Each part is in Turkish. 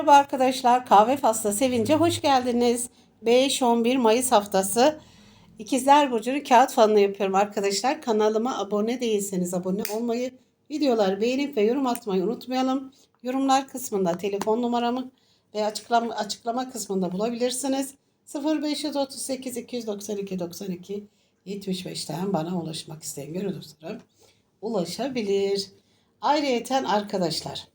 Merhaba arkadaşlar. Kahve Fasla Sevince hoş geldiniz. 5-11 Mayıs haftası İkizler Burcu'nun kağıt falını yapıyorum arkadaşlar. Kanalıma abone değilseniz abone olmayı, videoları beğenip ve yorum atmayı unutmayalım. Yorumlar kısmında telefon numaramı ve açıklama, açıklama kısmında bulabilirsiniz. 0538 292 92 75'ten bana ulaşmak isteyen gönül ulaşabilir. Ayrıyeten arkadaşlar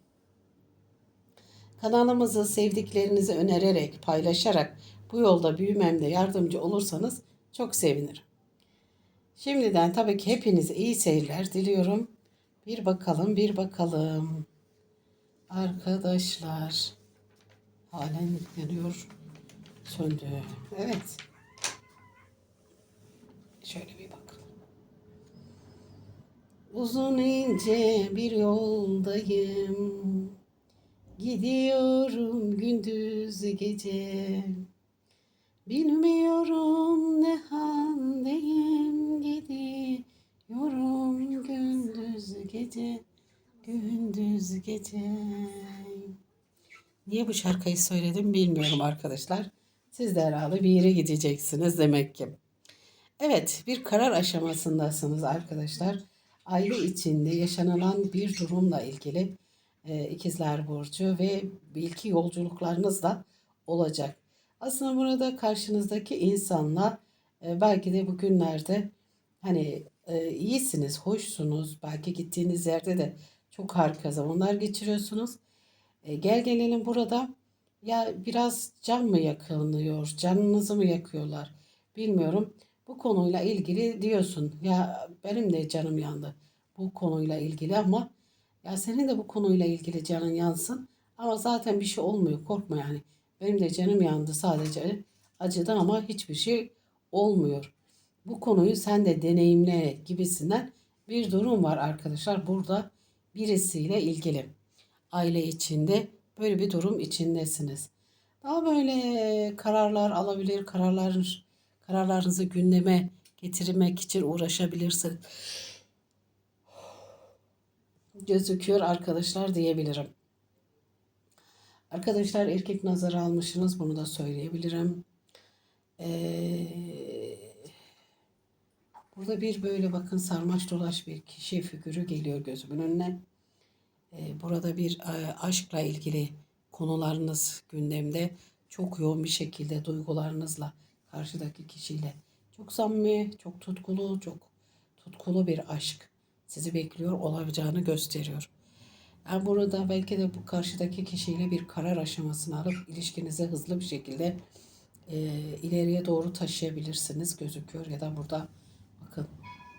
Kanalımızı sevdiklerinizi önererek, paylaşarak bu yolda büyümemde yardımcı olursanız çok sevinirim. Şimdiden tabii ki hepinize iyi seyirler diliyorum. Bir bakalım, bir bakalım. Arkadaşlar, halen yanıyor, söndü. Evet. Şöyle bir bakalım. Uzun ince bir yoldayım. Gidiyorum gündüz gece. Bilmiyorum ne haldeyim. Gidiyorum gündüz gece. Gündüz gece. Niye bu şarkıyı söyledim bilmiyorum arkadaşlar. Siz de herhalde bir yere gideceksiniz demek ki. Evet, bir karar aşamasındasınız arkadaşlar. Aile içinde yaşanılan bir durumla ilgili e, İkizler Burcu ve belki yolculuklarınız da olacak. Aslında burada karşınızdaki insanla e, belki de bugünlerde hani e, iyisiniz, hoşsunuz. Belki gittiğiniz yerde de çok harika zamanlar geçiriyorsunuz. Gel gelelim burada ya biraz can mı yakılıyor, canınızı mı yakıyorlar bilmiyorum. Bu konuyla ilgili diyorsun ya benim de canım yandı bu konuyla ilgili ama ya senin de bu konuyla ilgili canın yansın. Ama zaten bir şey olmuyor. Korkma yani. Benim de canım yandı sadece. Acıdı ama hiçbir şey olmuyor. Bu konuyu sen de deneyimle gibisinden bir durum var arkadaşlar. Burada birisiyle ilgili. Aile içinde böyle bir durum içindesiniz. Daha böyle kararlar alabilir, kararlar kararlarınızı gündeme getirmek için uğraşabilirsiniz gözüküyor arkadaşlar diyebilirim. Arkadaşlar erkek nazarı almışsınız bunu da söyleyebilirim. Ee, burada bir böyle bakın sarmaş dolaş bir kişi figürü geliyor gözümün önüne. Ee, burada bir e, aşkla ilgili konularınız gündemde çok yoğun bir şekilde duygularınızla karşıdaki kişiyle çok samimi, çok tutkulu, çok tutkulu bir aşk sizi bekliyor olabileceğini gösteriyor. Yani burada belki de bu karşıdaki kişiyle bir karar aşamasını alıp ilişkinizi hızlı bir şekilde e, ileriye doğru taşıyabilirsiniz gözüküyor. Ya da burada bakın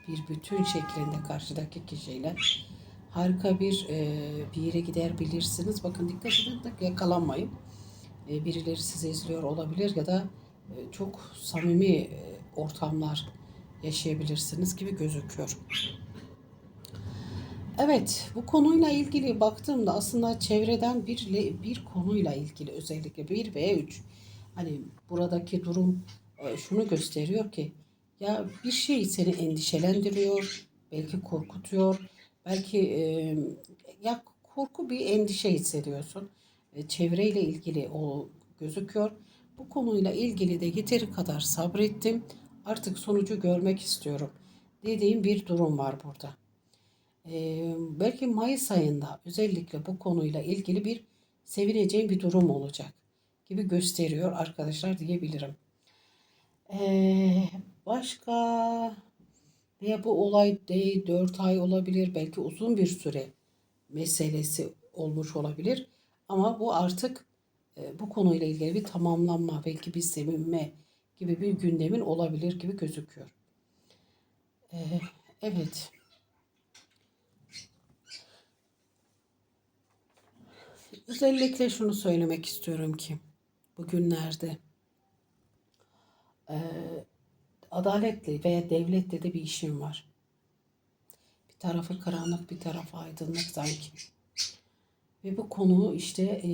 bir bütün şeklinde karşıdaki kişiyle harika bir e, bir yere gider bilirsiniz. Bakın dikkat edin yakalanmayın. E, birileri sizi izliyor olabilir ya da e, çok samimi e, ortamlar yaşayabilirsiniz gibi gözüküyor. Evet, bu konuyla ilgili baktığımda aslında çevreden bir bir konuyla ilgili özellikle 1 ve 3 hani buradaki durum e, şunu gösteriyor ki ya bir şey seni endişelendiriyor, belki korkutuyor, belki e, ya korku bir endişe hissediyorsun. E, çevreyle ilgili o gözüküyor. Bu konuyla ilgili de yeteri kadar sabrettim. Artık sonucu görmek istiyorum dediğim bir durum var burada belki Mayıs ayında özellikle bu konuyla ilgili bir sevineceğim bir durum olacak gibi gösteriyor arkadaşlar diyebilirim. Başka veya bu olay değil 4 ay olabilir belki uzun bir süre meselesi olmuş olabilir ama bu artık bu konuyla ilgili bir tamamlanma belki bir sevinme gibi bir gündemin olabilir gibi gözüküyor. E, evet. Özellikle şunu söylemek istiyorum ki bugünlerde e, adaletli veya devlette de bir işim var. Bir tarafı karanlık bir tarafı aydınlık sanki. Ve bu konu işte e,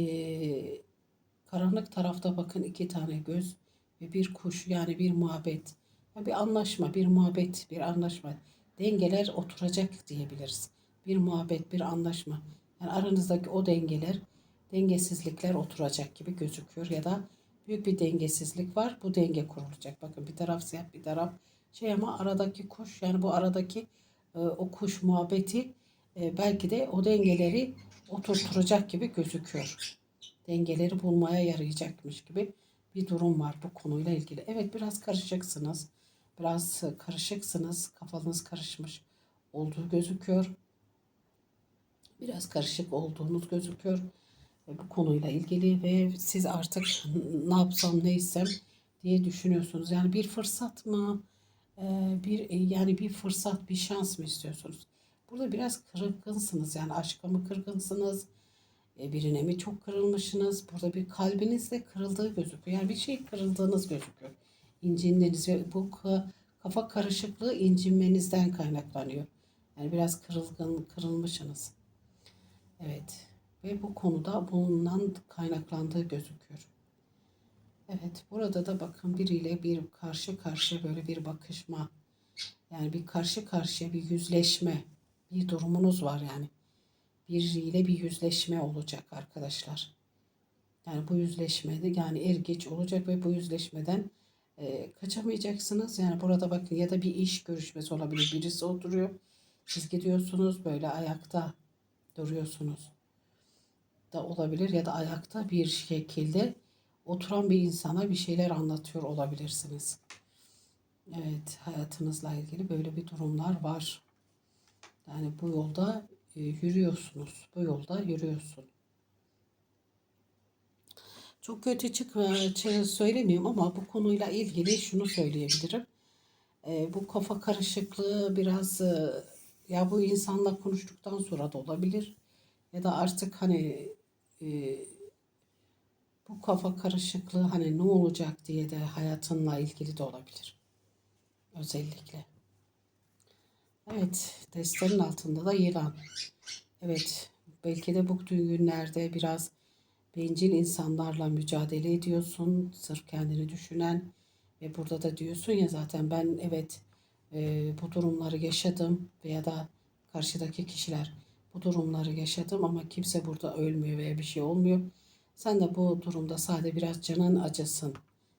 karanlık tarafta bakın iki tane göz ve bir kuş yani bir muhabbet. Bir anlaşma, bir muhabbet, bir anlaşma. Dengeler oturacak diyebiliriz. Bir muhabbet, bir anlaşma. Yani aranızdaki o dengeler dengesizlikler oturacak gibi gözüküyor ya da büyük bir dengesizlik var. Bu denge kurulacak. Bakın bir taraf siyah bir taraf şey ama aradaki kuş yani bu aradaki e, o kuş muhabbeti e, belki de o dengeleri oturtturacak gibi gözüküyor. Dengeleri bulmaya yarayacakmış gibi bir durum var bu konuyla ilgili. Evet biraz karışıksınız. Biraz karışıksınız. Kafanız karışmış olduğu gözüküyor. Biraz karışık olduğunuz gözüküyor bu konuyla ilgili ve siz artık ne yapsam ne etsem diye düşünüyorsunuz. Yani bir fırsat mı? Ee, bir yani bir fırsat, bir şans mı istiyorsunuz? Burada biraz kırgınsınız. Yani aşka mı kırgınsınız? E, birine mi çok kırılmışsınız? Burada bir kalbinizde kırıldığı gözüküyor. Yani bir şey kırıldığınız gözüküyor. İncindiğiniz ve bu kafa karışıklığı incinmenizden kaynaklanıyor. Yani biraz kırılgın, kırılmışsınız. Evet. Ve bu konuda bundan kaynaklandığı gözüküyor. Evet, burada da bakın biriyle bir karşı karşıya böyle bir bakışma, yani bir karşı karşıya bir yüzleşme, bir durumunuz var yani. Biriyle bir yüzleşme olacak arkadaşlar. Yani bu yüzleşmede yani er geç olacak ve bu yüzleşmeden e, kaçamayacaksınız. Yani burada bakın ya da bir iş görüşmesi olabilir. Birisi oturuyor. Siz gidiyorsunuz böyle ayakta duruyorsunuz. Da olabilir ya da ayakta bir şekilde oturan bir insana bir şeyler anlatıyor olabilirsiniz. Evet, hayatınızla ilgili böyle bir durumlar var. Yani bu yolda e, yürüyorsunuz. Bu yolda yürüyorsun. Çok kötü çık e, söylemiyorum ama bu konuyla ilgili şunu söyleyebilirim. E, bu kafa karışıklığı biraz e, ya bu insanla konuştuktan sonra da olabilir. Ya da artık hani e, bu kafa karışıklığı hani ne olacak diye de hayatınla ilgili de olabilir. Özellikle. Evet, destenin altında da yılan. Evet, belki de bu günlerde biraz bencil insanlarla mücadele ediyorsun. Sırf kendini düşünen ve burada da diyorsun ya zaten ben evet e, bu durumları yaşadım veya da karşıdaki kişiler bu durumları yaşadım ama kimse burada ölmüyor veya bir şey olmuyor. Sen de bu durumda sadece biraz canın acısın.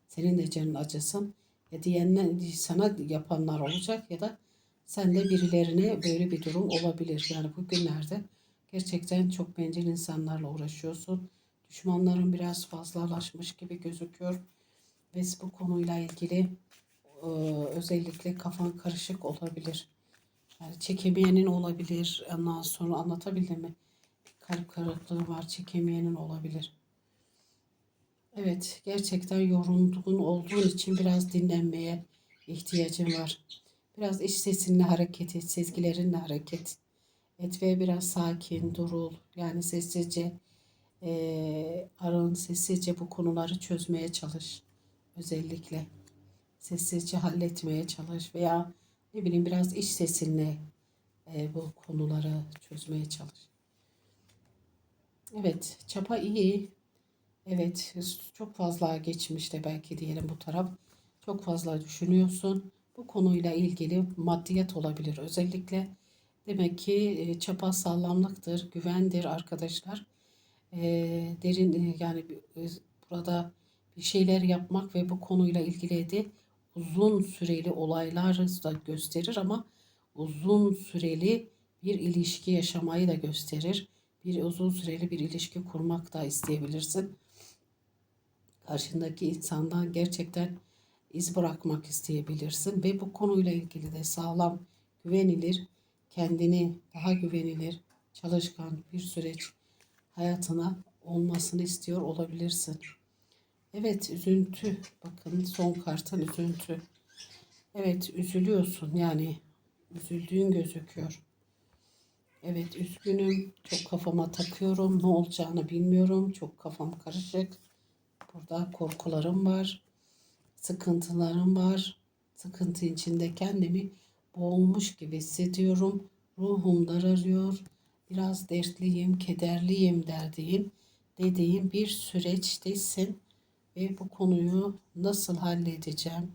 Senin de canın acısın. Ya diyenler, sana yapanlar olacak ya da sen de birilerine böyle bir durum olabilir. Yani bugünlerde gerçekten çok bencil insanlarla uğraşıyorsun. Düşmanların biraz fazlalaşmış gibi gözüküyor. Ve bu konuyla ilgili özellikle kafan karışık olabilir. Yani çekemeyenin olabilir. Ondan sonra anlatabildim mi? Kalp kırıklığı var. Çekemeyenin olabilir. Evet, gerçekten yorulduğun olduğun için biraz dinlenmeye ihtiyacın var. Biraz iç sesinle hareket et, sezgilerinle hareket et ve biraz sakin, durul. Yani sessizce e, arın, sessizce bu konuları çözmeye çalış. Özellikle sessizce halletmeye çalış veya ne bileyim biraz iç sesinle e, bu konuları çözmeye çalış. Evet, çapa iyi. Evet, çok fazla geçmişte belki diyelim bu taraf. Çok fazla düşünüyorsun. Bu konuyla ilgili maddiyat olabilir. Özellikle demek ki e, çapa sağlamlıktır, güvendir arkadaşlar. E, derin e, yani e, burada bir şeyler yapmak ve bu konuyla ilgili de uzun süreli olaylar da gösterir ama uzun süreli bir ilişki yaşamayı da gösterir. Bir uzun süreli bir ilişki kurmak da isteyebilirsin. Karşındaki insandan gerçekten iz bırakmak isteyebilirsin ve bu konuyla ilgili de sağlam, güvenilir, kendini daha güvenilir, çalışkan bir süreç hayatına olmasını istiyor olabilirsin. Evet üzüntü. Bakın son kartın üzüntü. Evet üzülüyorsun yani üzüldüğün gözüküyor. Evet üzgünüm. Çok kafama takıyorum. Ne olacağını bilmiyorum. Çok kafam karışık. Burada korkularım var. Sıkıntılarım var. Sıkıntı içinde kendimi boğulmuş gibi hissediyorum. Ruhum dararıyor. Biraz dertliyim, kederliyim derdiğin, dediğin bir süreçtesin ve bu konuyu nasıl halledeceğim?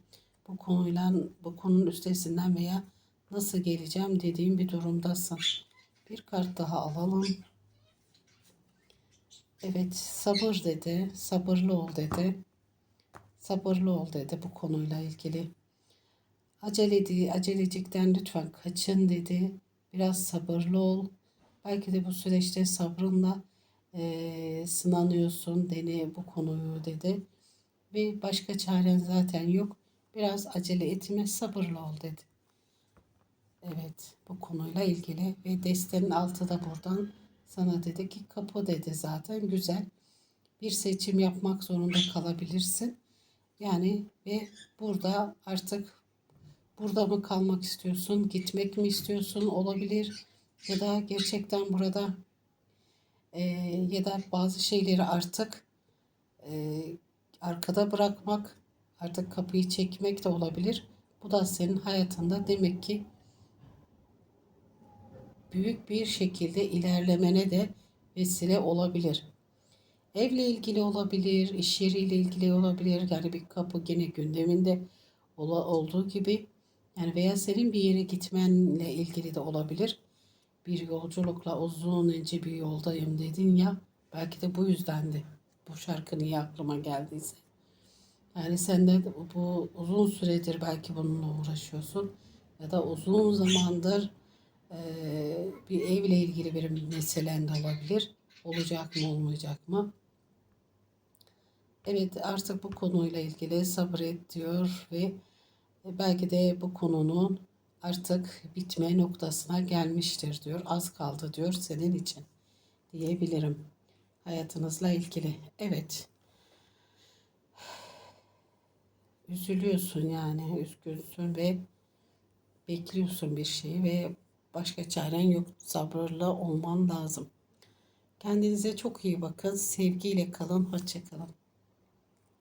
Bu konuyla bu konunun üstesinden veya nasıl geleceğim dediğim bir durumdasın. Bir kart daha alalım. Evet sabır dedi. Sabırlı ol dedi. Sabırlı ol dedi bu konuyla ilgili. Acele acelecikten lütfen kaçın dedi. Biraz sabırlı ol. Belki de bu süreçte sabrınla eee, sınanıyorsun dene bu konuyu dedi. Ve başka çaren zaten yok. Biraz acele etme, sabırlı ol dedi. Evet, bu konuyla ilgili ve destenin altı da buradan sana dedi ki kapı dedi zaten güzel. Bir seçim yapmak zorunda kalabilirsin. Yani ve burada artık burada mı kalmak istiyorsun, gitmek mi istiyorsun olabilir ya da gerçekten burada e, ya da bazı şeyleri artık e, arkada bırakmak, artık kapıyı çekmek de olabilir. Bu da senin hayatında demek ki büyük bir şekilde ilerlemene de vesile olabilir. Evle ilgili olabilir, iş yeriyle ilgili olabilir. Yani bir kapı gene gündeminde olduğu gibi yani veya senin bir yere gitmenle ilgili de olabilir. Bir yolculukla uzun ince bir yoldayım dedin ya. Belki de bu yüzdendi. Bu şarkı niye aklıma geldiyse. Yani sen de bu uzun süredir belki bununla uğraşıyorsun ya da uzun zamandır eee, bir evle ilgili bir meselen de olabilir. Olacak mı olmayacak mı? Evet artık bu konuyla ilgili sabret diyor ve belki de bu konunun artık bitme noktasına gelmiştir diyor. Az kaldı diyor senin için diyebilirim. Hayatınızla ilgili. Evet. Üzülüyorsun yani üzgünsün ve bekliyorsun bir şeyi ve başka çaren yok. Sabırlı olman lazım. Kendinize çok iyi bakın. Sevgiyle kalın. Hoşça kalın.